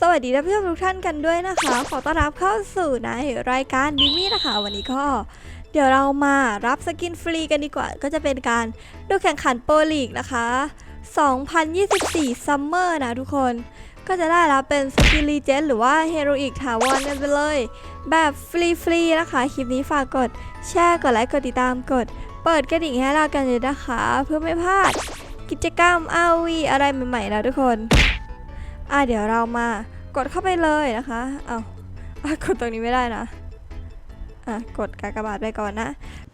สวัสดีท่านผู้ชมทุกท่านกันด้วยนะคะ ขอต้อนรับเข้าสู่ในรายการดิมี่นะคะ วันนี้ก็เดี๋ยวเรามารับสกินฟรีกันดีกว่า ก็จะเป็นการดูแข่งขันโปรลีกนะคะ 2024 ซัมเมอร์นะทุกคน ก็จะได้รับเป็นสกินรีเจนหรือว่าเฮโรอีกถาวรกันไปเลย แบบฟรีๆนะคะ คลิปนี้ฝากกดแชร์กดไลค์กดติดตามกด เปิดกระดิ่งให้เรากันเลยนะคะ เพื่อไม่พลาด กิจกรรมอาวีอะไรใหม่ๆนะทุกคน อะเดี๋ยวเรามากดเข้าไปเลยนะคะเอา้ากดตรงนี้ไม่ได้นะอะกดกากบาทไปก่อนนะ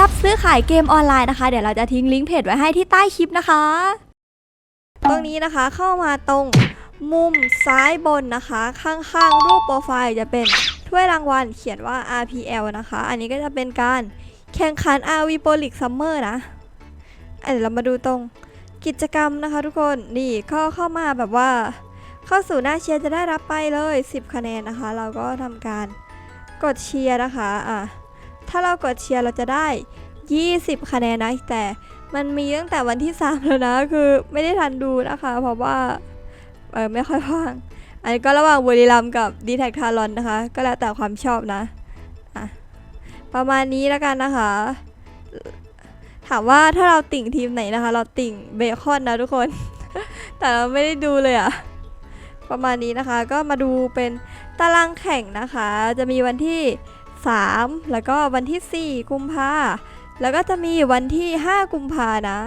รับซื้อขายเกมออนไลน์นะคะ เดี๋ยวเราจะทิ้งลิงก์เพจไว้ให้ที่ใต้คลิปนะคะ ตรงนี้นะคะเข้ามาตรงมุมซ้ายบนนะคะ ข้างๆ รูปโปรไฟล์จะเป็นถ้วยรางวัลเขียนว่า RPL นะคะ อันนี้ก็จะเป็นการแข่งขัน RV Pro League Summer นะอะเดี๋ยวเรามาดูตรงกิจกรรมนะคะทุกคนนี่ก็เข้ามาแบบว่า เข้าสู่หน้าเชียร์จะได้รับไปเลย 10 คะแนนนะคะ เราก็ทำการกดเชียร์นะคะอะ ถ้าเรากดเชียร์เราจะได้ 20 คะแนนนะแต่มันมีตั้งแต่วันที่ 3 แล้วนะ คือไม่ได้ทันดูนะคะ เพราะว่าเออไม่ค่อยว่าง อันนี้ก็ระหว่างบุรีรัมย์กับดีแท็กทารอนนะคะ ก็แล้วแต่ความชอบนะอะประมาณนี้แล้วกันนะคะ ถามว่าถ้าเราติ่งทีมไหนนะคะ เราติ่งเบคอนนะทุกคน แต่เราไม่ได้ดูเลยอะประมาณนี้นะคะ ก็มาดูเป็นตารางแข่งนะคะ จะมีวันที่ 3 แล้วก็วันที่ 4 กุมภาแล้วก็จะมีวันที่ 5 กุมภานะ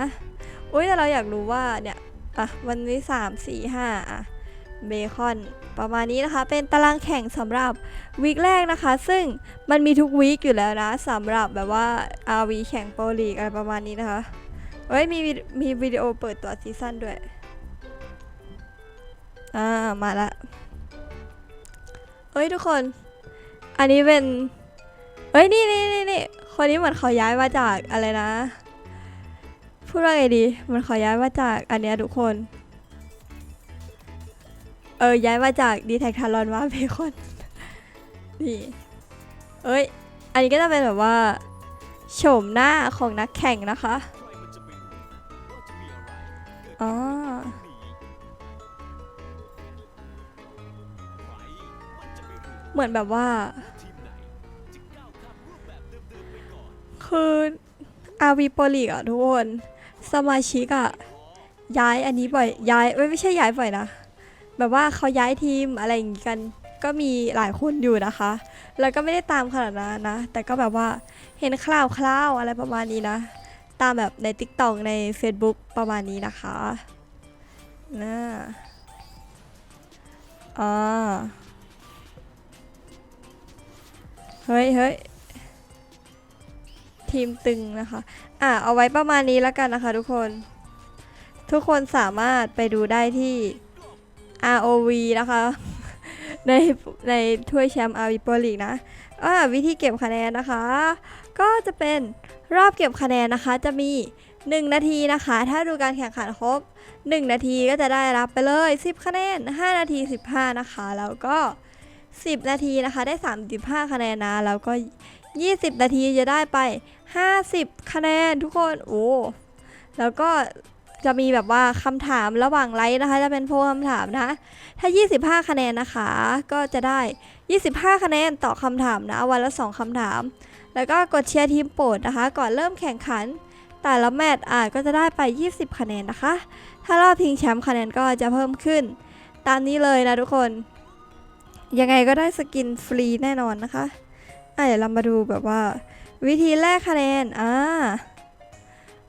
อุ้ยแต่เราอยากรู้ว่าเนี่ยอะวันที่3 4 5อะเบคอนประมาณนี้นะคะ เป็นตารางแข่งสำหรับวีคแรกนะคะ ซึ่งมันมีทุกวีคอยู่แล้วนะสำหรับแบบว่า RV แข่งโปรลีกอะไรประมาณนี้นะคะเฮ้ยมีมีวิดีโอเปิดตัวซีซั่นด้วย อ่า มาละเฮ้ยทุกคน อันนี้เป็น เฮ้ยนี่นี่นี่นี่คนนี้เหมือนเขาย้ายมาจากอะไรนะ พูดว่าไงดีเหมันเขาย้ายมาจากอันเนี้ยทุกคนเออย้ายมาจากดีแท็กทารอนมาเบคอนนี่เอ้ยอันนี้ก็จะเป็นแบบว่าโฉมหน้าของนักแข่งนะคะอ๋อเหมือนแบบว่า คืออาวีโปลีกอะทุกคน สมาชิกอะย้ายอันนี้บ่อยย้ายไม่ไม่ใช่ย้ายบ่อยนะ แบบว่าเขาย้ายทีมอะไรอย่างงี้กัน ก็มีหลายคนอยู่นะคะ แล้วก็ไม่ได้ตามขนาดนั้นนะ แต่ก็แบบว่าเห็นคร่าวคร่าวอะไรประมาณนี้นะ ตามแบบใน t ิ k t o k ใน Facebook ประมาณนี้นะคะนะอ่าเฮ้ยเฮ้ย ทีมตึงนะคะ อะเอาไว้ประมาณนี้แล้วกันนะคะทุกคน ทุกคนสามารถไปดูได้ที่ ROV นะคะ ในในถ้วยแชมป์ RV Pro League นะอ่าวิธีเก็บคะแนนนะคะ ก็จะเป็นรอบเก็บคะแนนนะคะ จะมี 1 นาทีนะคะ ถ้าดูการแข่งขันครบ 1 นาทีก็จะได้รับไปเลย 10 คะแนน 5 นาที 15 นะคะ แล้วก็ 10 นาทีนะคะ ได้ 35 คะแนนนะ แล้วก็ 20 นาทีจะได้ไป 50 คะแนนทุกคนโอ้แล้วก็จะมีแบบว่าคำถามระหว่างไลฟ์นะคะ จะเป็นโพลคำถามนะ ถ้า 25 คะแนนนะคะ ก็จะได้ 25 คะแนนต่อคำถามนะ วันละ 2คำถาม แล้วก็กดเชียร์ทีมโปรดนะคะ ก่อนเริ่มแข่งขัน แต่ละแมตช์อาจก็จะได้ไป 20 คะแนนนะคะ ถ้ารอบชิงแชมป์คะแนนก็จะเพิ่มขึ้น ตามนี้เลยนะทุกคน ยังไงก็ได้สกินฟรีแน่นอนนะคะ อะเดี๋ยวเรามาดูแบบว่า วิธีแลกคะแนนอ่า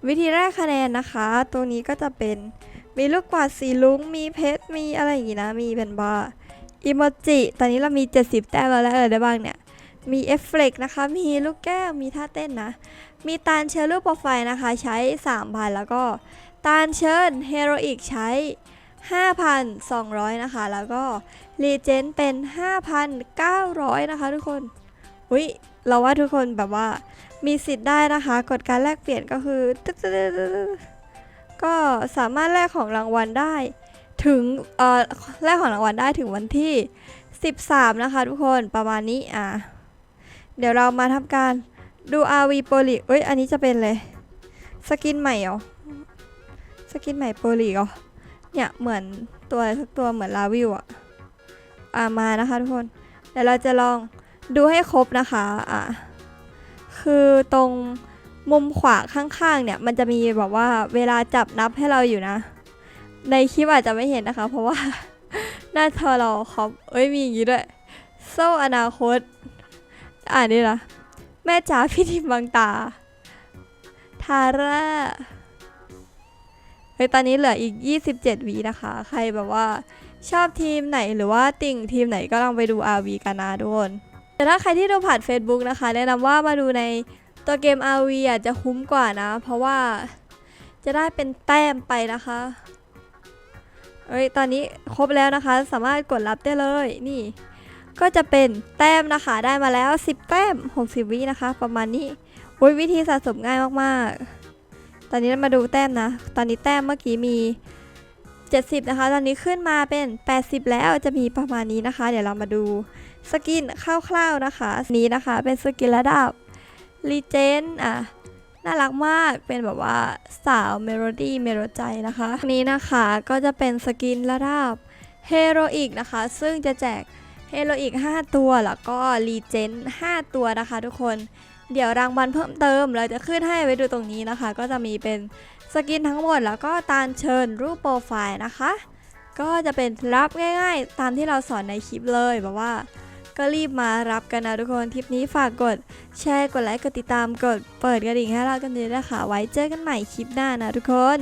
วิธีแรกคะแนนนะคะ ตัวนี้ก็จะเป็นมีลูกกวาดสีลุ้งมีเพชรมีอะไรอย่างงี้นะ มีเป็นบาอิโมจิตอนนี้เรามี 70 แต้มแล้วแล้วอะไรได้บ้างเนี่ย มีเอฟเฟกต์นะคะ มีลูกแก้ว มีท่าเต้นนะ มีตาลเชิญรูปโปรไฟล์นะคะ ใช้ 3,000 แล้วก็ตาลเชิญเฮโรอีกใช้ 5,200 นะคะ แล้วก็รีเจนเป็น 5,900 นะคะทุกคนุ้ยเราว่าทุกคนแบบว่ามีสิทธิ์ได้นะคะกดการแลกเปลี่ยนก็คือตึ๊ดก็สามารถแลกของรางวัลได้ ถึงเอ่อแลกของรางวัลได้ถึงวันที่ 13 นะคะทุกคนประมาณนี้อะเดี๋ยวเรามาทำการดู RV โปลีเอ้ยอันนี้จะเป็นเลย สกินใหม่เหรอสกินใหม่โปลีเหรอเนี่ยเหมือนตัวอะไรสักตัวเหมือนลาวิวอะอะมานะคะทุกคนเดี๋ยวเราจะลอง ดูให้ครบนะคะอะคือตรงมุมขวาข้างๆเนี่ยมันจะมีแบบว่าเวลาจับนับให้เราอยู่นะ ในคลิปอาจจะไม่เห็นนะคะ เพราะว่า หน้าจอเราคอมเอ้ยมีอย่างงี้ด้วยโซ่อนาคต อ่านนี่ละแม่จ๋าพี่ทิมบางตา ทาร่าเฮ้ยตอนนี้เหลืออีก 27วีนะคะ ใครแบบว่าชอบทีมไหนหรือว่าติ่งทีมไหนก็ลองไปดู RV กันนะทุกคน แต่ถ้าใครที่ดูผ่าน Facebook นะคะ แนะนำว่ามาดูในตัวเกม RV อะจะคุ้มกว่านะ เพราะว่าจะได้เป็นแต้มไปนะคะเอ้ยตอนนี้ครบแล้วนะคะ สามารถกดรับได้เลยนี่ ก็จะเป็นแต้มนะคะ ได้มาแล้ว 10 แต้ม 60 วินะคะ ประมาณนี้โอ้ยวิธีสะสมง่ายมากๆ ตอนนี้มาดูแต้มนะ ตอนนี้แต้มเมื่อกี้มี 70 นะคะ ตอนนี้ขึ้นมาเป็น 80 แล้วจะมีประมาณนี้นะคะ เดี๋ยวเรามาดูสกินคร่าวๆนะคะ นี้นะคะเป็นสกินระดับรีเจนอะน่ารักมากเป็นแบบว่าสาวเมโลดี้เมโลใจนะคะนนี้นะคะก็จะเป็นสกินระดับเฮโรอีกนะคะ ซึ่งจะแจกเฮโรอีก 5 ตัวแล้วก็รีเจน5ตัวนะคะทุกคนเดี๋ยวรางวัลเพิ่มเติมเราจะขึ้นให้ไว้ดูตรงนี้นะคะ ก็จะมีเป็น สกินทั้งหมดแล้วก็ตามเชิญรูปโปรไฟล์นะคะ ก็จะเป็นรับง่ายๆ ตามที่เราสอนในคลิปเลยแบบว่า ก็รีบมารับกันนะทุกคนทริปนี้ฝากกดแชร์กดไลค์กดติดตามกดเปิดกระดิ่งให้เรากันด้วยนะคะ ไว้เจอกันใหม่คลิปหน้านะทุกคน